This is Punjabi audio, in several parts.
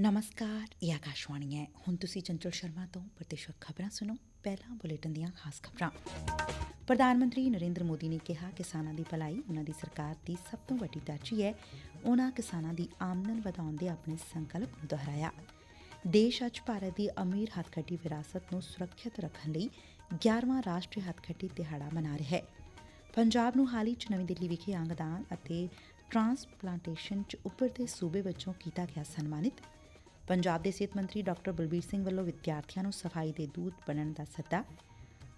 ਨਮਸਕਾਰ ਇਹ ਆਕਾਸ਼ਵਾਣੀ ਹੈ ਹੁਣ ਤੁਸੀਂ ਚੰਚਲ ਸ਼ਰਮਾ ਤੋਂ ਪ੍ਰਤੀਸ਼ਤ ਖਬਰਾਂ ਸੁਣੋ ਪਹਿਲਾਂ ਬੁਲੇਟਿਨ ਦੀਆਂ ਖਾਸ ਖਬਰਾਂ ਪ੍ਰਧਾਨ ਮੰਤਰੀ ਨਰਿੰਦਰ ਮੋਦੀ ਨੇ ਕਿਹਾ ਕਿਸਾਨਾਂ ਦੀ ਭਲਾਈ ਉਹਨਾਂ ਦੀ ਸਰਕਾਰ ਦੀ ਸਭ ਤੋਂ ਵੱਡੀ ਤਰਜੀਹ ਹੈ ਉਹਨਾਂ ਕਿਸਾਨਾਂ ਦੀ ਆਮਦਨ ਵਧਾਉਣ ਦੇ ਆਪਣੇ ਸੰਕਲਪ ਨੂੰ ਦੁਹਰਾਇਆ ਦੇਸ਼ ਅੱਜ ਭਾਰਤ ਦੀ ਅਮੀਰ ਹੱਥਖੱਡੀ ਵਿਰਾਸਤ ਨੂੰ ਸੁਰੱਖਿਅਤ ਰੱਖਣ ਲਈ 11ਵਾਂ ਰਾਸ਼ਟਰੀ ਹੱਥਖੱਡੀ ਦਿਹਾੜਾ ਮਨਾ ਰਿਹਾ ਹੈ ਪੰਜਾਬ ਨੂੰ ਹਾਲ ਹੀ ਚ ਨਵੀਂ ਦਿੱਲੀ ਵਿਖੇ ਅੰਗਦਾਨ ਅਤੇ ਟਰਾਂਸਪਲਾਂਟੇਸ਼ਨ ਚ ਉੱਭਰਦੇ ਸੂਬੇ ਵਜੋਂ ਕੀਤਾ ਗਿਆ ਸਨਮਾਨਿਤ। ਪੰਜਾਬ ਦੇ ਸਿਹਤ ਮੰਤਰੀ ਡਾਕਟਰ ਬਲਬੀਰ ਸਿੰਘ ਵੱਲੋਂ ਵਿਦਿਆਰਥੀਆਂ ਨੂੰ ਸਫ਼ਾਈ ਦੇ ਦੂਤ ਬਣਨ ਦਾ ਸੱਦਾ।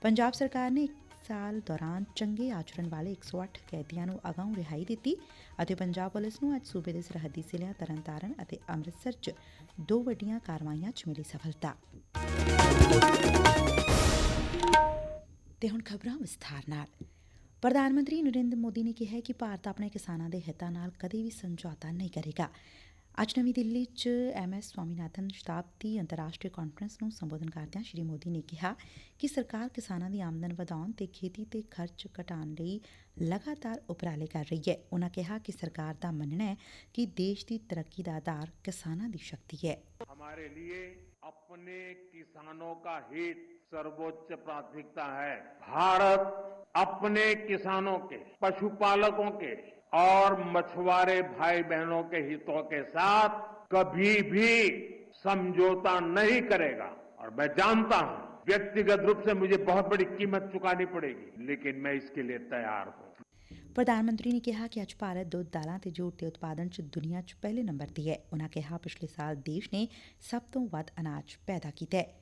ਪੰਜਾਬ ਸਰਕਾਰ ਨੇ ਇੱਕ ਸਾਲ ਦੌਰਾਨ ਚੰਗੇ ਆਚਰਣ ਵਾਲੇ 108 ਕੈਦੀਆਂ ਨੂੰ ਅਗਾਊਂ ਰਿਹਾਈ ਦਿੱਤੀ ਅਤੇ ਪੰਜਾਬ ਪੁਲਿਸ ਨੂੰ ਅੱਜ ਸੂਬੇ ਦੇ ਸਰਹੱਦੀ ਜ਼ਿਲ੍ਹਿਆਂ ਤਰਨਤਾਰਨ ਅਤੇ ਅੰਮ੍ਰਿਤਸਰ 'ਚ ਦੋ ਵੱਡੀਆਂ ਕਾਰਵਾਈਆਂ 'ਚ ਮਿਲੀ ਸਫਲਤਾ। ਤੇ ਹੁਣ ਖਬਰਾਂ ਵਿਸਥਾਰ ਨਾਲ। ਪ੍ਰਧਾਨ ਮੰਤਰੀ ਨਰਿੰਦਰ ਮੋਦੀ ਨੇ ਕਿਹੈ ਕਿ ਭਾਰਤ ਆਪਣੇ ਕਿਸਾਨਾਂ ਦੇ ਹਿੱਤਾਂ ਨਾਲ ਕਦੇ ਵੀ ਸਮਝੌਤਾ ਨਹੀਂ ਕਰੇਗਾ। ਅੱਜ ਨਵੀਂ ਦਿੱਲੀ 'ਚ ਐਮ ਐਸ ਸਵਾਮੀਨਾਥਨ ਸ਼ਤਾਬਦੀ ਅੰਤਰਰਾਸ਼ਟਰੀ ਕਾਨਫਰੰਸ ਨੂੰ ਸੰਬੋਧਨ ਕਰਦਿਆਂ ਸ਼੍ਰੀ ਮੋਦੀ ਨੇ ਕਿਹਾ ਕਿ ਸਰਕਾਰ ਕਿਸਾਨਾਂ ਦੀ ਆਮਦਨ ਵਧਾਉਣ ਤੇ ਖੇਤੀ ਤੇ ਖਰਚ ਘਟਾਉਣ ਲਈ ਲਗਾਤਾਰ ਉਪਰਾਲੇ ਕਰ ਰਹੀ ਹੈ। ਉਨ੍ਹਾਂ ਕਿਹਾ ਕਿ ਸਰਕਾਰ ਦਾ ਮੰਨਣਾ ਹੈ ਕਿ ਦੇਸ਼ ਦੀ ਤਰੱਕੀ ਦਾ ਆਧਾਰ ਕਿਸਾਨਾਂ ਦੀ ਸ਼ਕਤੀ ਹੈ। ਹਮਾਰੇ ਲਈ अपने किसानों का हित सर्वोच्च प्राथमिकता है। भारत अपने किसानों के, पशुपालकों के और मछुआरे भाई बहनों के हितों के साथ कभी भी समझौता नहीं करेगा। और मैं जानता हूँ, व्यक्तिगत रूप से मुझे बहुत बड़ी कीमत चुकानी पड़ेगी, लेकिन मैं इसके लिए तैयार हूँ। ਪ੍ਰਧਾਨ ਮੰਤਰੀ ਨੇ ਕਿਹਾ ਕਿ ਅੱਜ ਭਾਰਤ ਦੁੱਧ ਦਾਲਾਂ ਤੇ ਜੂਟ ਦੇ ਉਤਪਾਦਨ 'ਚ ਦੁਨੀਆ 'ਚ ਪਹਿਲੇ ਨੰਬਰ ਤੇ ਹੈ। ਉਨ੍ਹਾਂ ਕਿਹਾ ਪਿਛਲੇ ਸਾਲ ਦੇਸ਼ ਨੇ ਸਭ ਤੋਂ ਵੱਧ ਅਨਾਜ ਪੈਦਾ ਕੀਤਾ ਹੈ।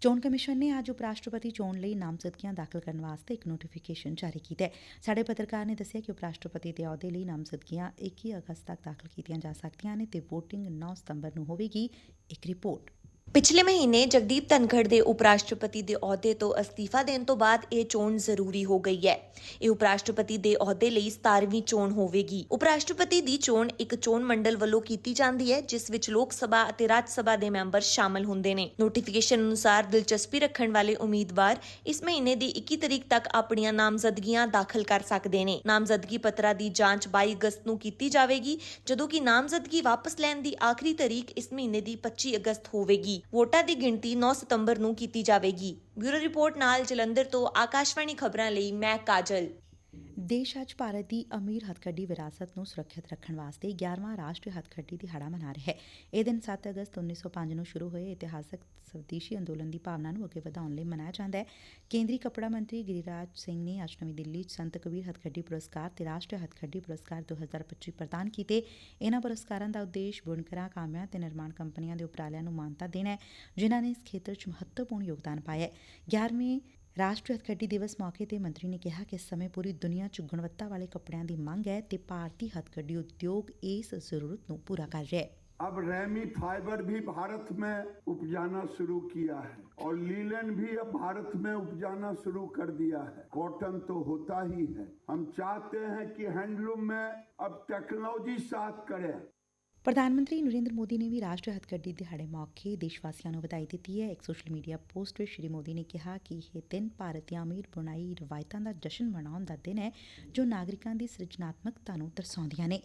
ਚੋਣ ਕਮਿਸ਼ਨ ਨੇ ਅੱਜ ਉਪ ਰਾਸ਼ਟਰਪਤੀ ਚੋਣ ਲਈ ਨਾਮਜ਼ਦਗੀਆਂ ਦਾਖਲ ਕਰਨ ਵਾਸਤੇ ਇੱਕ ਨੋਟੀਫਿਕੇਸ਼ਨ ਜਾਰੀ ਕੀਤਾ ਸਾਡੇ ਪੱਤਰਕਾਰ ਨੇ ਦੱਸਿਆ ਕਿ ਉਪ ਰਾਸ਼ਟਰਪਤੀ ਦੇ ਅਹੁਦੇ ਲਈ ਨਾਮਜ਼ਦਗੀਆਂ 21 ਅਗਸਤ ਤੱਕ ਦਾਖਲ ਕੀਤੀਆਂ ਜਾ ਸਕਦੀਆਂ ਨੇ ਤੇ VOTING 9 ਸਤੰਬਰ ਨੂੰ ਹੋਵੇਗੀ ਇੱਕ ਰਿਪੋਰਟ। ਪਿਛਲੇ ਮਹੀਨੇ ਜਗਦੀਪ ਧਨਖੜ ਦੇ ਉਪ ਰਾਸ਼ਟਰਪਤੀ ਦੇ ਅਹੁਦੇ ਤੋਂ ਅਸਤੀਫਾ ਦੇਣ ਤੋਂ ਬਾਅਦ ਇਹ ਚੋਣ ਜ਼ਰੂਰੀ ਹੋ ਗਈ ਹੈ। ਇਹ ਉਪ ਰਾਸ਼ਟਰਪਤੀ ਦੇ ਅਹੁਦੇ ਲਈ 17ਵੀਂ ਚੋਣ ਹੋਵੇਗੀ। ਉਪ ਰਾਸ਼ਟਰਪਤੀ ਦੀ ਚੋਣ ਇੱਕ ਚੋਣ ਮੰਡਲ ਵੱਲੋਂ ਕੀਤੀ ਜਾਂਦੀ ਹੈ, ਜਿਸ ਵਿੱਚ ਲੋਕ ਸਭਾ ਅਤੇ ਰਾਜ ਸਭਾ ਦੇ ਮੈਂਬਰ ਸ਼ਾਮਲ ਹੁੰਦੇ ਨੇ। ਨੋਟੀਫਿਕੇਸ਼ਨ ਅਨੁਸਾਰ ਦਿਲਚਸਪੀ ਰੱਖਣ ਵਾਲੇ ਉਮੀਦਵਾਰ ਇਸ ਮਹੀਨੇ ਦੀ 21 ਤਰੀਕ ਤੱਕ ਆਪਣੀਆਂ ਨਾਮਜ਼ਦਗੀਆਂ ਦਾਖਲ ਕਰ ਸਕਦੇ ਨੇ। ਨਾਮਜ਼ਦਗੀ ਪੱਤਰਾਂ ਦੀ ਜਾਂਚ 22 ਅਗਸਤ ਨੂੰ ਕੀਤੀ ਜਾਵੇਗੀ, ਜਦੋਂ ਕਿ ਨਾਮਜ਼ਦਗੀ ਵਾਪਸ ਲੈਣ ਦੀ ਆਖਰੀ ਤਾਰੀਖ ਇਸ ਮਹੀਨੇ ਦੀ 25 ਅਗਸਤ ਹੋਵੇਗੀ। ਵੋਟਾਂ ਦੀ ਗਿਣਤੀ 9 ਸਤੰਬਰ ਨੂੰ ਕੀਤੀ ਜਾਵੇਗੀ। ਬਿਊਰੋ ਰਿਪੋਰਟ ਨਾਲ ਜਲੰਧਰ ਤੋਂ ਆਕਾਸ਼ਵਾਣੀ ਖਬਰਾਂ ਲਈ ਮੈਂ ਕਾਜਲ। ਦੇਸ਼ ਅੱਜ ਭਾਰਤ ਦੀ ਅਮੀਰ ਹੱਥਕੱਡੀ ਵਿਰਾਸਤ ਨੂੰ ਸੁਰੱਖਿਅਤ ਰੱਖਣ ਵਾਸਤੇ 11ਵਾਂ ਰਾਸ਼ਟਰੀ ਹੱਥਕੱਡੀ ਦਿਹਾੜਾ ਮਨਾ ਰਿਹਾ ਹੈ। ਇਹ ਦਿਨ 7 ਅਗਸਤ 1905 ਨੂੰ ਸ਼ੁਰੂ ਹੋਏ ਇਤਿਹਾਸਕ ਸਵਦੇਸ਼ੀ ਅੰਦੋਲਨ ਦੀ ਭਾਵਨਾ ਨੂੰ ਅੱਗੇ ਵਧਾਉਣ ਲਈ ਮਨਾਇਆ ਜਾਂਦਾ ਹੈ। ਕੇਂਦਰੀ ਕੱਪੜਾ ਮੰਤਰੀ ਗਿਰੀਰਾਜ ਸਿੰਘ ਨੇ ਅੱਜ ਨਵੀਂ ਦਿੱਲੀ 'ਚ ਸੰਤ ਕਬੀਰ ਹੱਥਕੱਡੀ ਪੁਰਸਕਾਰ ਤੇ ਰਾਸ਼ਟਰੀ ਹੱਥਕੱਡੀ ਪੁਰਸਕਾਰ 2025 ਪ੍ਰਦਾਨ ਕੀਤੇ। ਇਹਨਾਂ ਪੁਰਸਕਾਰਾਂ ਦਾ ਉਦੇਸ਼ ਬੁਣਕਰਾਂ, ਕਾਮਿਆਂ ਤੇ ਨਿਰਮਾਣ ਕੰਪਨੀਆਂ ਦੇ ਉਪਰਾਲਿਆਂ ਨੂੰ ਮਾਨਤਾ ਦੇਣਾ ਹੈ, ਜਿਨ੍ਹਾਂ ਨੇ ਇਸ ਖੇਤਰ 'ਚ ਮਹੱਤਵਪੂਰਨ ਯੋਗਦਾਨ ਪਾਇਆ ਹੈ। 11ਵੇਂ ਰਾਸ਼ਟਰੀ ਹੱਥਕੱਡੀ ਦਿਵਸ ਮੌਕੇ ਤੇ ਮੰਤਰੀ ਨੇ ਕਿਹਾ ਕਿ ਇਸ ਸਮੇਂ ਪੂਰੀ ਦੁਨੀਆ 'ਚ ਗੁਣਵੱਤਾ ਵਾਲੇ ਕੱਪੜਿਆਂ ਦੀ ਮੰਗ ਹੈ ਤੇ ਭਾਰਤੀ ਹੱਥਕੱਡੀ ਉਦਯੋਗ ਇਸ ਜ਼ਰੂਰਤ ਨੂੰ ਪੂਰਾ ਕਰ ਰਿਹਾ ਹੈ अब रेमी फाइबर भी भारत में उपजाना शुरू किया है और लीलन भी अब भारत में उपजाना शुरू कर दिया है कॉटन तो होता ही है हम चाहते हैं कि हैंडलूम में अब टेक्नोलॉजी साथ करे ਪ੍ਰਧਾਨ ਮੰਤਰੀ ਨਰੇਂਦਰ ਮੋਦੀ ਨੇ ਵੀ ਰਾਸ਼ਟਰੀ ਹੱਥਕੱਡੀ ਦਿਹਾੜੇ ਮੌਕੇ ਦੇਸ਼ ਵਾਸੀਆਂ ਨੂੰ ਵਧਾਈ ਦਿੱਤੀ ਹੈ। ਇੱਕ ਸੋਸ਼ਲ ਮੀਡੀਆ ਪੋਸਟ ਵਿੱਚ ਸ਼੍ਰੀ ਮੋਦੀ ਨੇ ਕਿਹਾ ਕਿ ਇਹ ਦਿਨ ਭਾਰਤ ਦੀਆਂ ਅਮੀਰ ਬੁਣਾਈ ਰਵਾਇਤਾਂ ਦਾ ਜਸ਼ਨ ਮਨਾਉਣ ਦਾ ਦਿਨ ਹੈ, ਜੋ ਨਾਗਰਿਕਾਂ ਦੀ ਸਿਰਜਣਾਤਮਕਤਾ ਨੂੰ ਦਰਸਾਉਂਦੀਆਂ ਨੇ।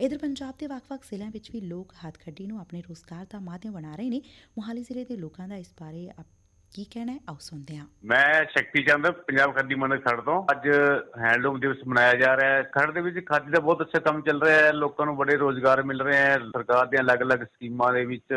ਇਧਰ ਪੰਜਾਬ ਦੇ ਵੱਖ-ਵੱਖ ਜ਼ਿਲ੍ਹਿਆਂ ਵਿੱਚ ਵੀ ਲੋਕ ਹੱਥਕੱਡੀ ਨੂੰ ਆਪਣੇ ਰੋਜ਼ਗਾਰ ਦਾ ਮਾਧਿਅਮ ਬਣਾ ਰਹੇ ਨੇ। ਮੁਹਾਲੀ ਜ਼ਿਲ੍ਹੇ ਦੇ ਲੋਕਾਂ ਦਾ ਇਸ ਬਾਰੇ ਕੀ ਕਹਿਣਾ ਹੈ? ਆਓ ਸੁਣਦੇ ਹਾਂ। ਮੈਂ ਸ਼ਕਤੀ ਚੰਦ, ਪੰਜਾਬ ਖਾਦੀ ਮੰਡਲ ਖੜ ਤੋਂ। ਅੱਜ ਹੈਂਡਲੂਮ ਦਿਵਸ ਮਨਾਇਆ ਜਾ ਰਿਹਾ ਹੈ। ਖੜ ਦੇ ਵਿੱਚ ਖਾਦੀ ਦਾ ਬਹੁਤ ਅੱਛਾ ਕੰਮ ਚੱਲ ਰਿਹਾ ਹੈ। ਲੋਕਾਂ ਨੂੰ ਬੜੇ ਰੋਜ਼ਗਾਰ ਮਿਲ ਰਹੇ ਹੈ। ਸਰਕਾਰ ਦੀਆਂ ਅਲੱਗ-ਅਲੱਗ ਸਕੀਮਾਂ ਦੇ ਵਿੱਚ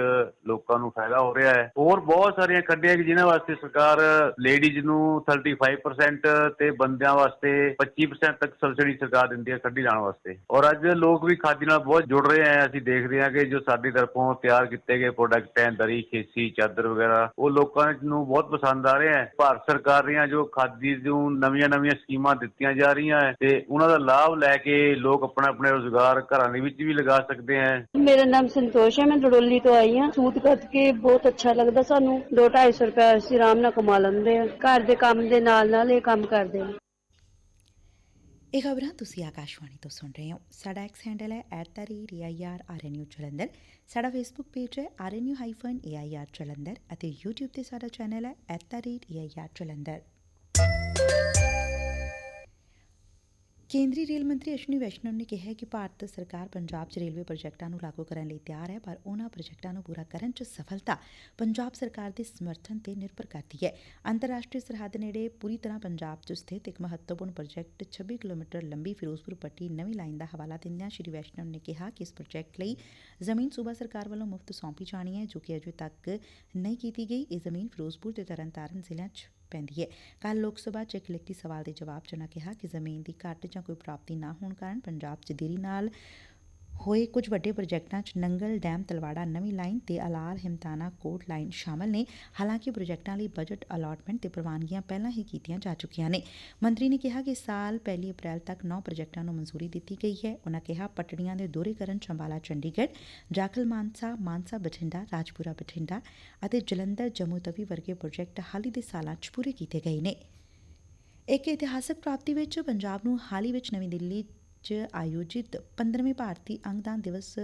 ਲੋਕਾਂ ਨੂੰ ਫਾਇਦਾ ਹੋ ਰਿਹਾ ਹੈ। ਹੋਰ ਬਹੁਤ ਸਾਰੀਆਂ ਖੱਡੀਆਂ ਕਿ ਜਿਨ੍ਹਾਂ ਵਾਸਤੇ ਸਰਕਾਰ ਲੇਡੀਜ਼ ਨੂੰ 35% ਤੇ ਬੰਦਿਆਂ ਵਾਸਤੇ 25% ਤੱਕ ਸਬਸਿਡੀ ਸਰਕਾਰ ਦਿੰਦੀ ਹੈ ਖੱਡੀ ਲਾਉਣ ਵਾਸਤੇ। ਔਰ ਅੱਜ ਲੋਕ ਵੀ ਖਾਦੀ ਨਾਲ ਬਹੁਤ ਜੁੜ ਰਹੇ ਹੈ। ਅਸੀਂ ਦੇਖਦੇ ਹਾਂ ਕਿ ਜੋ ਸਾਡੀ ਤਰਫੋਂ ਤਿਆਰ ਕੀਤੇ ਗਏ ਪ੍ਰੋਡਕਟ ਹੈ, ਦਰੀ, ਖੇਸੀ, ਚਾਦਰ ਵਗੈਰਾ, ਉਹ ਲੋਕਾਂ ਨੂੰ ਬਹੁਤ ਪਸੰਦ ਆ ਰਿਹਾ ਹੈ। ਭਾਰਤ ਸਰਕਾਰ ਦੀਆਂ ਜੋ ਖਾਦੀ ਨੂੰ ਨਵੀਆਂ-ਨਵੀਆਂ ਸਕੀਮਾਂ ਦਿੱਤੀਆਂ ਜਾ ਰਹੀਆਂ ਹੈ ਤੇ ਉਹਨਾਂ ਦਾ ਲਾਭ ਲੈ ਕੇ ਲੋਕ ਆਪਣਾ ਆਪਣੇ ਰੋਜ਼ਗਾਰ ਘਰਾਂ ਦੇ ਵਿੱਚ ਵੀ ਲਗਾ ਸਕਦੇ ਹੈ। ਮੇਰਾ ਨਾਮ ਸੰਤੋਸ਼ ਹੈ, ਮੈਂ ਦੜੋਲੀ ਤੋਂ ਆਈ ਹਾਂ। ਸੂਟ ਕੱਟ ਕੇ ਬਹੁਤ ਅੱਛਾ ਲੱਗਦਾ ਸਾਨੂੰ। 2-250 ਰੁਪਏ ਅਸੀਂ ਆਰਾਮ ਨਾਲ ਕਮਾ ਲੈਂਦੇ ਹਾਂ। ਘਰ ਦੇ ਕੰਮ ਦੇ ਨਾਲ ਨਾਲ ਇਹ ਕੰਮ ਕਰਦੇ ਹਾਂ ਇਹ ਖਬਰਾਂ ਤੁਸੀਂ ਆਕਾਸ਼ਵਾਣੀ ਤੋਂ ਸੁਣ ਰਹੇ ਹੋ। ਸਾਡਾ ਐਕਸ ਹੈਂਡਲ ਹੈ @air ਜਲੰਧਰ। ਸਾਡਾ ਫੇਸਬੁੱਕ ਪੇਜ ਹੈ rnu-air ਜਲੰਧਰ ਅਤੇ YouTube ਤੇ ਸਾਡਾ ਚੈਨਲ ਹੈ @air ਜਲੰਧਰ। ਕੇਂਦਰੀ ਰੇਲ ਮੰਤਰੀ ਅਸ਼ਵਨੀ ਵੈਸ਼ਨਵ ਨੇ ਕਿਹਾ ਕਿ ਭਾਰਤ ਸਰਕਾਰ ਪੰਜਾਬ 'ਚ ਰੇਲਵੇ ਪ੍ਰੋਜੈਕਟਾਂ ਨੂੰ ਲਾਗੂ ਕਰਨ ਲਈ ਤਿਆਰ ਹੈ, ਪਰ ਉਹਨਾਂ ਪ੍ਰੋਜੈਕਟਾਂ ਨੂੰ ਪੂਰਾ ਕਰਨ 'ਚ ਸਫਲਤਾ ਪੰਜਾਬ ਸਰਕਾਰ ਦੇ ਸਮਰਥਨ ਤੇ ਨਿਰਭਰ ਕਰਦੀ ਹੈ। ਅੰਤਰਰਾਸ਼ਟਰੀ ਸਰਹੱਦ ਨੇੜੇ ਪੂਰੀ ਤਰ੍ਹਾਂ ਪੰਜਾਬ 'ਚ ਸਥਿਤ ਇੱਕ ਮਹੱਤਵਪੂਰਨ ਪ੍ਰੋਜੈਕਟ 26 ਕਿਲੋਮੀਟਰ ਲੰਬੀ ਫਿਰੋਜ਼ਪੁਰ ਪੱਟੀ ਨਵੀਂ ਲਾਈਨ ਦਾ ਹਵਾਲਾ ਦਿੰਦਿਆਂ ਸ਼੍ਰੀ ਵੈਸ਼ਨਵ ਨੇ ਕਿਹਾ ਕਿ ਇਸ ਪ੍ਰੋਜੈਕਟ ਲਈ ਜ਼ਮੀਨ ਸੂਬਾ ਸਰਕਾਰ ਵੱਲੋਂ ਮੁਫਤ ਸੌਂਪੀ ਜਾਣੀ ਹੈ, ਜੋ ਕਿ ਅਜੇ ਤੱਕ ਨਹੀਂ ਕੀਤੀ ਗਈ। ਇਹ ਜ਼ਮੀਨ ਫਿਰੋਜ਼ਪੁਰ ਤੇ ਤਰਨਤਾਰਨ ਜ਼ਿਲ੍ਹਿਆਂ 'ਚ ਪੈਂਦੀ ਹੈ। ਕੱਲ ਲੋਕ ਸਭਾ 'ਚ ਇਕ ਲਿਖਤੀ ਸਵਾਲ ਦੇ ਜਵਾਬ 'ਚ ਉਨ੍ਹਾਂ ਕਿਹਾ ਕਿ ਜ਼ਮੀਨ ਦੀ ਘੱਟ ਜਾਂ ਕੋਈ ਪ੍ਰਾਪਤੀ ਨਾ ਹੋਣ ਕਾਰਨ ਪੰਜਾਬ 'ਚ ਦੇਰੀ ਨਾਲ ਹੋਏ ਕੁਝ ਵੱਡੇ ਪ੍ਰੋਜੈਕਟਾਂ 'ਚ ਨੰਗਲ ਡੈਮ, ਤਲਵਾੜਾ ਨਵੀਂ ਲਾਈਨ ਤੇ ਅਲਾਲ ਹਿਮਤਾਨਾ ਕੋਟ ਲਾਈਨ ਸ਼ਾਮਲ ਨੇ। ਹਾਲਾਂਕਿ ਪ੍ਰੋਜੈਕਟਾਂ ਲਈ ਬਜਟ ਅਲਾਟਮੈਂਟ ਤੇ ਪ੍ਰਵਾਨਗੀਆਂ ਪਹਿਲਾਂ ਹੀ ਕੀਤੀਆਂ ਜਾ ਚੁੱਕੀਆਂ ਨੇ। ਮੰਤਰੀ ਨੇ ਕਿਹਾ ਕਿ ਇਸ ਸਾਲ 1 ਅਪ੍ਰੈਲ ਤੱਕ 9 ਪ੍ਰੋਜੈਕਟਾਂ ਨੂੰ ਮਨਜ਼ੂਰੀ ਦਿੱਤੀ ਗਈ ਹੈ। ਉਨ੍ਹਾਂ ਕਿਹਾ ਪਟੜੀਆਂ ਦੇ ਦੋਹਰੀਕਰਨ ਚੰਬਾਲਾ, ਚੰਡੀਗੜ੍ਹ, ਜਾਖਲ ਮਾਨਸਾ ਮਾਨਸਾ ਬਠਿੰਡਾ, ਰਾਜਪੁਰਾ ਬਠਿੰਡਾ ਅਤੇ ਜਲੰਧਰ, ਜੰਮੂ ਤਵੀ ਵਰਗੇ ਪ੍ਰੋਜੈਕਟ ਹਾਲ ਹੀ ਦੇ ਸਾਲਾਂ 'ਚ ਪੂਰੇ ਕੀਤੇ ਗਏ ਨੇ। ਇੱਕ ਇਤਿਹਾਸਕ ਪ੍ਰਾਪਤੀ ਵਿੱਚ ਪੰਜਾਬ ਨੂੰ ਹਾਲ ਹੀ ਵਿੱਚ ਨਵੀਂ ਦਿੱਲੀ 'ਚ ਆਯੋਜਿਤ 15ਵੇਂ ਭਾਰਤੀ ਅੰਗਦਾਨ ਦਿਵਸ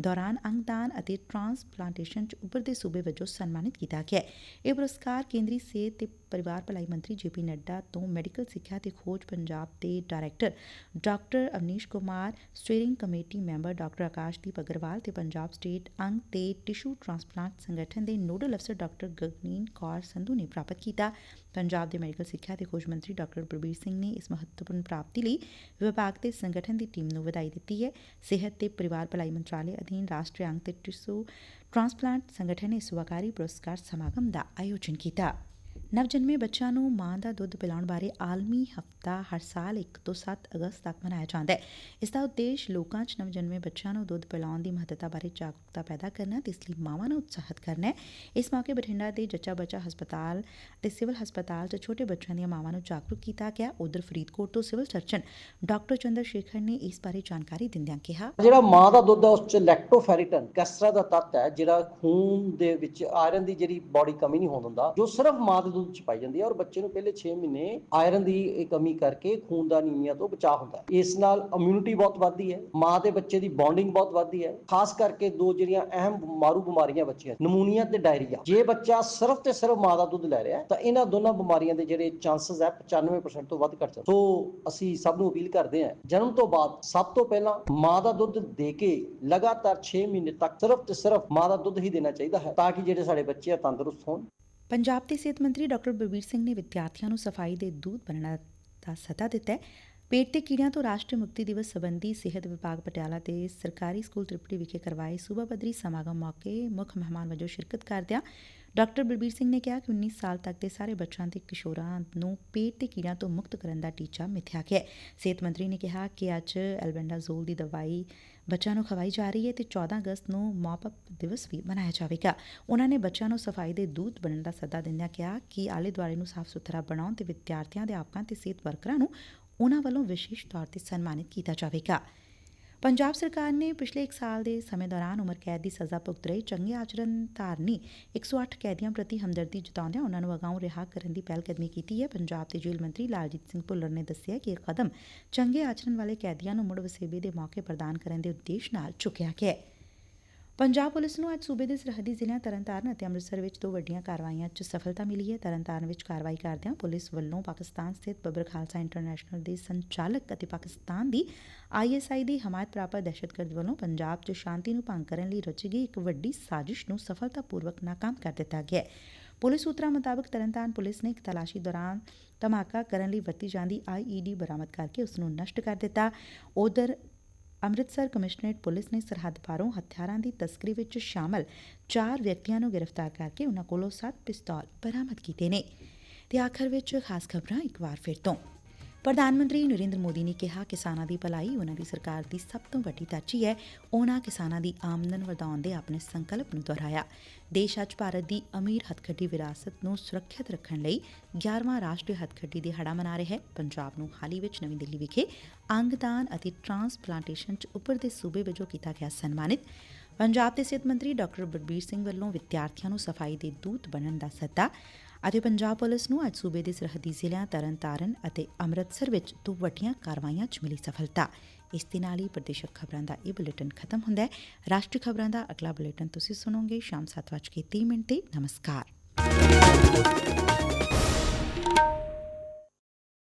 ਦੌਰਾਨ ਅੰਗਦਾਨ ਅਤੇ ਟ੍ਰਾਂਸਪਲਾਂਟੇਸ਼ਨ 'ਚ ਉੱਭਰਦੇ ਸੂਬੇ ਵਜੋਂ ਸਨਮਾਨਿਤ ਕੀਤਾ ਗਿਆ ਇਹ ਪੁਰਸਕਾਰ ਕੇਂਦਰੀ ਸਿਹਤ ਤੇ ਪਰਿਵਾਰ ਭਲਾਈ ਮੰਤਰੀ ਜੇਪੀ ਨੱਡਾ ਤੋਂ ਮੈਡੀਕਲ ਸਿੱਖਿਆ ਤੇ ਖੋਜ ਪੰਜਾਬ ਦੇ director doctor Avneesh Kumar, steering committee member doctor Akashdeep Agarwal ਤੇ ਪੰਜਾਬ ਸਟੇਟ ਅੰਗ ਤੇ ਟਿਸ਼ੂ ਟ੍ਰਾਂਸਪਲਾਂਟ ਸੰਗਠਨ ਦੇ ਨੋਡਲ ਅਫਸਰ ਡਾਕਟਰ ਗਗਨੀਨ ਕੌਰ ਸੰਧੂ ਨੇ ਪ੍ਰਾਪਤ ਕੀਤਾ। ਪੰਜਾਬ ਦੇ ਮੈਡੀਕਲ ਸਿੱਖਿਆ ਤੇ ਖੋਜ ਮੰਤਰੀ ਡਾਕਟਰ ਬਲਬੀਰ ਸਿੰਘ ਨੇ ਇਸ ਮਹੱਤਵਪੂਰਨ ਪ੍ਰਾਪਤੀ ਲਈ ਵਿਭਾਗ ਤੇ ਸੰਗਠਨ ਦੀ ਟੀਮ ਨੂੰ ਵਧਾਈ ਦਿੱਤੀ ਹੈ। ਸਿਹਤ ਤੇ ਪਰਿਵਾਰ ਭਲਾਈ ਮੰਤਰਾਲੇ ਅਧੀਨ ਰਾਸ਼ਟਰੀ ਅੰਗ ਤੇ ਟਿਸ਼ੂ ਟ੍ਰਾਂਸਪਲਾਂਟ ਸੰਗਠਨ ਨੇ ਇਸ ਵਕਾਰੀ ਪੁਰਸਕਾਰ ਸਮਾਗਮ ਦਾ ਆਯੋਜਨ ਕੀਤਾ ਨਵਜਨਮੇ ਬੱਚਿਆਂ ਨੂੰ ਮਾਂ ਦਾ ਦੁੱਧ ਪਿਲਾਉਣ ਬਾਰੇ ਆਲਮੀ ਹਫਤਾ ਹਰ ਸਾਲ 1 ਤੋਂ 7 ਅਗਸਤ ਤੱਕ ਮਨਾਇਆ ਜਾਂਦਾ ਹੈ। ਇਸ ਦਾ ਉਦੇਸ਼ ਲੋਕਾਂ 'ਚ ਨਵਜਨਮੇ ਬੱਚਿਆਂ ਨੂੰ ਦੁੱਧ ਪਿਲਾਉਣ ਦੀ ਮਹੱਤਤਾ ਬਾਰੇ ਜਾਗਰੂਕਤਾ ਪੈਦਾ ਕਰਨਾ ਤੇ ਇਸ ਲਈ ਮਾਵਾਂ ਨੂੰ ਉਤਸ਼ਾਹਿਤ ਕਰਨਾ ਹੈ। ਇਸ ਮੌਕੇ ਬਠਿੰਡਾ ਦੇ ਜੱਚਾ ਬੱਚਾ ਹਸਪਤਾਲ ਤੇ ਸਿਵਲ ਹਸਪਤਾਲ 'ਚ ਛੋਟੇ ਬੱਚਿਆਂ ਦੀਆਂ ਮਾਵਾਂ ਨੂੰ ਜਾਗਰੂਕ ਕੀਤਾ ਗਿਆ। ਉਧਰ ਫਰੀਦਕੋਟ ਤੋਂ civil surgeon doctor Chandra Shekhar ਨੇ ਇਸ ਬਾਰੇ ਜਾਣਕਾਰੀ ਦਿੰਦਿਆਂ ਕਿਹਾ, ਜਿਹੜਾ ਮਾਂ ਦਾ ਦੁੱਧ ਹੈ, ਉਸ ਚ ਲੈਕਟੋਫੈਰਿਟਨ ਕੈਸਟਰਾ ਦਾ ਤੱਤ ਹੈ, ਜਿਹੜਾ ਖੂਨ ਦੇ ਵਿੱਚ ਆਇਰਨ ਦੀ ਜਿਹੜੀ ਬਾਡੀ ਕਮੀ ਨਹੀਂ ਹੋਣ ਦਿੰਦਾ, ਜੋ ਸਿਰਫ ਮਾਂ ਦੇ ਦੁੱਧ ਚ ਪਾਈ ਜਾਂਦੀ ਹੈ ਔਰ ਬੱਚੇ ਨੂੰ ਪਹਿਲੇ 6 ਮਹੀਨੇ ਆਇਰਨ ਦੀ ਕਮੀ ਕਰਕੇ ਖੂਨ ਦਾ ਅਨੀਮੀਆ ਤੋਂ ਬਚਾਅ ਹੁੰਦਾ ਹੈ। ਇਸ ਨਾਲ ਇਮਿਊਨਿਟੀ ਬਹੁਤ ਵੱਧਦੀ ਹੈ, ਮਾਂ ਤੇ ਬੱਚੇ ਦੀ ਬੌਂਡਿੰਗ ਬਹੁਤ ਵੱਧਦੀ ਹੈ, ਖਾਸ ਕਰਕੇ ਦੋ ਜਿਹੜੀਆਂ ਅਹਿਮ ਮਾਰੂ ਬਿਮਾਰੀਆਂ ਬੱਚਿਆਂ ਨਮੂਨੀਆ ਤੇ ਡਾਇਰੀਆ ਜੇ ਬੱਚਾ ਸਿਰਫ ਤੇ ਸਿਰਫ ਮਾਂ ਦਾ ਦੁੱਧ ਲੈ ਰਿਹਾ ਤਾਂ ਇਹਨਾਂ ਦੋਨਾਂ ਬਿਮਾਰੀਆਂ ਦੇ ਜਿਹੜੇ ਚਾਂਸਸ ਹੈ 95% ਤੋਂ ਵੱਧ ਘਟ ਜਾਂਦੇ ਸੋ ਅਸੀਂ ਸਭ ਨੂੰ ਅਪੀਲ ਕਰਦੇ ਹਾਂ, ਜਨਮ ਤੋਂ ਬਾਅਦ ਸਭ ਤੋਂ ਪਹਿਲਾਂ ਮਾਂ ਦਾ ਦੁੱਧ ਦੇ ਕੇ ਲਗਾਤਾਰ 6 ਮਹੀਨੇ ਤੱਕ ਸਿਰਫ ਤੇ ਸਿਰਫ ਮਾਂ ਦਾ ਦੁੱਧ ਹੀ ਦੇਣਾ ਚਾਹੀਦਾ ਹੈ, ਤਾਂ ਕਿ ਜਿਹੜੇ ਸਾਡੇ ਬੱਚੇ ਆ ਤੰਦਰੁਸਤ ਹੋਣ। ਪੰਜਾਬ ਦੇ ਸਿਹਤ ਮੰਤਰੀ ਡਾਕਟਰ ਬਲਬੀਰ ਸਿੰਘ ਨੇ ਵਿਦਿਆਰਥੀਆਂ ਨੂੰ ਸਫ਼ਾਈ ਦੇ ਦੂਤ ਬਣਨ ਦਾ ਸੱਦਾ ਦਿੱਤਾ ਹੈ। ਪੇਟ ਤੇ ਕੀੜਿਆਂ ਤੋਂ ਰਾਸ਼ਟਰੀ ਮੁਕਤੀ ਦਿਵਸ ਸੰਬੰਧੀ ਸਿਹਤ ਵਿਭਾਗ ਪਟਿਆਲਾ ਦੇ ਸਰਕਾਰੀ ਸਕੂਲ ਤ੍ਰਿਪੜੀ ਵਿਖੇ ਕਰਵਾਏ ਸੂਬਾ ਪੱਧਰੀ ਸਮਾਗਮ ਮੌਕੇ ਮੁੱਖ ਮਹਿਮਾਨ ਵਜੋਂ ਸ਼ਿਰਕਤ ਕਰਦਿਆਂ ਡਾਕਟਰ ਬਲਬੀਰ ਸਿੰਘ ਨੇ ਕਿਹਾ ਕਿ 19 ਸਾਲ ਤੱਕ ਦੇ ਸਾਰੇ ਬੱਚਿਆਂ ਤੇ ਕਿਸ਼ੋਰਾਂ ਨੂੰ ਪੇਟ ਤੇ ਕੀੜਿਆਂ ਤੋਂ ਮੁਕਤ ਕਰਨ ਦਾ ਟੀਚਾ ਮਿਥਿਆ ਗਿਆ ਹੈ। ਸਿਹਤ ਮੰਤਰੀ ਨੇ ਕਿਹਾ ਕਿ ਅੱਜ ਐਲਬੈਂਡਾਜ਼ੋਲ ਦੀ ਦਵਾਈ ਬੱਚਿਆਂ ਨੂੰ ਖਵਾਈ ਜਾ ਰਹੀ ਹੈ ਤੇ 14 ਅਗਸਤ ਨੂੰ ਮੌਪ ਅਪ ਦਿਵਸ ਵੀ ਮਨਾਇਆ ਜਾਵੇਗਾ। ਉਹਨਾਂ ਨੇ ਬੱਚਿਆਂ ਨੂੰ ਸਫ਼ਾਈ ਦੇ ਦੂਤ ਬਣਨ ਦਾ ਸੱਦਾ ਦਿੰਦਿਆਂ ਕਿਹਾ ਕਿ ਆਲੇ ਦੁਆਲੇ ਨੂੰ ਸਾਫ਼ ਸੁਥਰਾ ਬਣਾਉਣ ਤੇ ਵਿਦਿਆਰਥੀਆਂ, ਅਧਿਆਪਕਾਂ ਤੇ ਸਿਹਤ ਵਰਕਰਾਂ ਨੂੰ ਉਹਨਾਂ ਵੱਲੋਂ ਵਿਸ਼ੇਸ਼ ਤੌਰ ਤੇ ਸਨਮਾਨਿਤ ਕੀਤਾ ਜਾਵੇਗਾ। ਪੰਜਾਬ ਸਰਕਾਰ ਨੇ ਪਿਛਲੇ 1 ਸਾਲ ਦੇ ਸਮੇਂ ਦੌਰਾਨ ਉਮਰ ਕੈਦ ਦੀ ਸਜ਼ਾ ਭੁਗਤ ਰਹੇ ਚੰਗੇ ਆਚਰਣ ਧਾਰਨੀ 108 ਕੈਦੀਆਂ ਪ੍ਰਤੀ ਹਮਦਰਦੀ ਜਤਾਉਂਦਿਆਂ ਉਹਨਾਂ ਨੂੰ ਅਗਾਊਂ ਰਿਹਾ ਕਰਨ ਦੀ ਪਹਿਲਕਦਮੀ ਕੀਤੀ ਹੈ। ਪੰਜਾਬ ਦੇ ਜੇਲ੍ਹ ਮੰਤਰੀ ਲਾਲਜੀਤ ਸਿੰਘ ਭੁੱਲਰ ਨੇ ਦੱਸਿਆ ਕਿ ਇਹ ਕਦਮ ਚੰਗੇ ਆਚਰਣ ਵਾਲੇ ਕੈਦੀਆਂ ਨੂੰ ਮੁੜ ਵਸੇਬੇ ਦੇ ਮੌਕੇ ਪ੍ਰਦਾਨ ਕਰਨ ਦੇ ਉਦੇਸ਼ ਨਾਲ ਚੁੱਕਿਆ ਗਿਆ ਹੈ। ਪੰਜਾਬ ਪੁਲਿਸ ਨੂੰ ਅੱਜ ਸੂਬੇ ਦੇ ਸਰਹੱਦੀ ਜ਼ਿਲ੍ਹਿਆਂ ਤਰਨਤਾਰਨ ਅਤੇ ਅੰਮ੍ਰਿਤਸਰ ਵਿੱਚ ਦੋ ਵੱਡੀਆਂ ਕਾਰਵਾਈਆਂ 'ਚ ਸਫਲਤਾ ਮਿਲੀ ਹੈ। ਤਰਨਤਾਰਨ ਵਿੱਚ ਕਾਰਵਾਈ ਕਰਦਿਆਂ ਪੁਲਿਸ ਵੱਲੋਂ ਪਾਕਿਸਤਾਨ ਸਥਿਤ ਬੱਬਰ ਖਾਲਸਾ ਇੰਟਰਨੈਸ਼ਨਲ ਦੇ ਸੰਚਾਲਕ ਅਤੇ ਪਾਕਿਸਤਾਨ ਦੀ ਆਈਐਸਆਈ ਦੀ ਹਮਾਇਤ ਪ੍ਰਾਪਤ ਦਹਿਸ਼ਤਗਰਦ ਵੱਲੋਂ ਪੰਜਾਬ 'ਚ ਸ਼ਾਂਤੀ ਨੂੰ ਭੰਗ ਕਰਨ ਲਈ ਰਚੀ ਗਈ ਇੱਕ ਵੱਡੀ ਸਾਜ਼ਿਸ਼ ਨੂੰ ਸਫਲਤਾਪੂਰਵਕ ਨਾਕਾਮ ਕਰ ਦਿੱਤਾ ਗਿਆ ਹੈ। ਪੁਲਿਸ ਸੂਤਰਾਂ ਮੁਤਾਬਕ ਤਰਨਤਾਰਨ ਪੁਲਿਸ ਨੇ ਇੱਕ ਤਲਾਸ਼ੀ ਦੌਰਾਨ ਧਮਾਕਾ ਕਰਨ ਲਈ ਵਰਤੀ ਜਾਂਦੀ ਆਈਈਡੀ ਬਰਾਮਦ ਕਰਕੇ ਉਸ ਨੂੰ ਨਸ਼ਟ ਕਰ ਦਿੱਤਾ। ਉਧਰ ਅੰਮ੍ਰਿਤਸਰ ਕਮਿਸ਼ਨਰੇਟ ਪੁਲਿਸ ਨੇ ਸਰਹੱਦ ਪਾਰੋਂ ਹਥਿਆਰਾਂ ਦੀ ਤਸਕਰੀ ਵਿੱਚ ਸ਼ਾਮਲ ਚਾਰ ਵਿਅਕਤੀਆਂ ਨੂੰ ਗ੍ਰਿਫਤਾਰ ਕਰਕੇ ਉਹਨਾਂ ਕੋਲੋਂ 7 ਪਿਸਤੌਲ ਬਰਾਮਦ ਕੀਤੇ ਨੇ। ਤੇ ਆਖਰ ਵਿੱਚ ਖਾਸ ਖਬਰਾਂ ਇੱਕ ਵਾਰ ਫਿਰ ਤੋਂ। ਪ੍ਰਧਾਨ ਮੰਤਰੀ ਨਰਿੰਦਰ ਮੋਦੀ ਨੇ ਕਿਹਾ, ਕਿਸਾਨਾਂ ਦੀ ਭਲਾਈ ਉਹਨਾਂ ਦੀ ਸਰਕਾਰ ਦੀ ਸਭ ਤੋਂ ਵੱਡੀ ਤਰਜੀਹ ਹੈ। ਉਹਨਾਂ ਕਿਸਾਨਾਂ ਦੀ ਆਮਦਨ ਵਧਾਉਣ ਦੇ ਆਪਣੇ ਸੰਕਲਪ ਨੂੰ ਦੁਹਰਾਇਆ। ਦੇਸ਼ ਅੱਜ ਭਾਰਤ ਦੀ ਅਮੀਰ ਹੱਥਖੱਡੀ ਵਿਰਾਸਤ ਨੂੰ ਸੁਰੱਖਿਅਤ ਰੱਖਣ ਲਈ 11ਵਾਂ ਰਾਸ਼ਟਰੀ ਹੱਥਖੱਡੀ ਦਿਹਾੜਾ ਮਨਾ ਰਿਹਾ ਹੈ। ਪੰਜਾਬ ਨੂੰ ਹਾਲ ਹੀ ਵਿੱਚ ਨਵੀਂ ਦਿੱਲੀ ਵਿਖੇ ਅੰਗਦਾਨ ਅਤੇ ਟ੍ਰਾਂਸਪਲਾਂਟੇਸ਼ਨ 'ਚ ਉੱਭਰਦੇ ਸੂਬੇ ਵਜੋਂ ਕੀਤਾ ਗਿਆ ਸਨਮਾਨਿਤ। ਪੰਜਾਬ ਦੇ ਸਿਹਤ ਮੰਤਰੀ ਡਾਕਟਰ ਬਲਬੀਰ ਸਿੰਘ ਵੱਲੋਂ ਵਿਦਿਆਰਥੀਆਂ ਨੂੰ ਸਫ਼ਾਈ ਦੇ ਦੂਤ ਬਣਨ ਦਾ ਸੱਦਾ ਅਤੇ ਪੰਜਾਬ ਪੁਲਿਸ ਨੂੰ ਅੱਜ ਸੂਬੇ ਦੇ ਸਰਹੱਦੀ ਜ਼ਿਲ੍ਹਿਆਂ ਤਰਨਤਾਰਨ ਅਤੇ ਅੰਮ੍ਰਿਤਸਰ ਵਿੱਚ ਦੋ ਵੱਡੀਆਂ ਕਾਰਵਾਈਆਂ 'ਚ ਮਿਲੀ ਸਫਲਤਾ। ਇਸ ਦੇ ਨਾਲ ਹੀ ਪ੍ਰਦੇਸ਼ਕ ਖਬਰਾਂ ਦਾ ਇਹ ਬੁਲੇਟਿਨ ਖਤਮ ਹੁੰਦਾ ਹੈ। ਰਾਸ਼ਟਰੀ ਖਬਰਾਂ ਦਾ ਅਗਲਾ ਬੁਲੇਟਿਨ ਤੁਸੀਂ ਸੁਣੋਗੇ ਸ਼ਾਮ 7:30 ਮਿੰਟ ਤੇ। ਨਮਸਕਾਰ।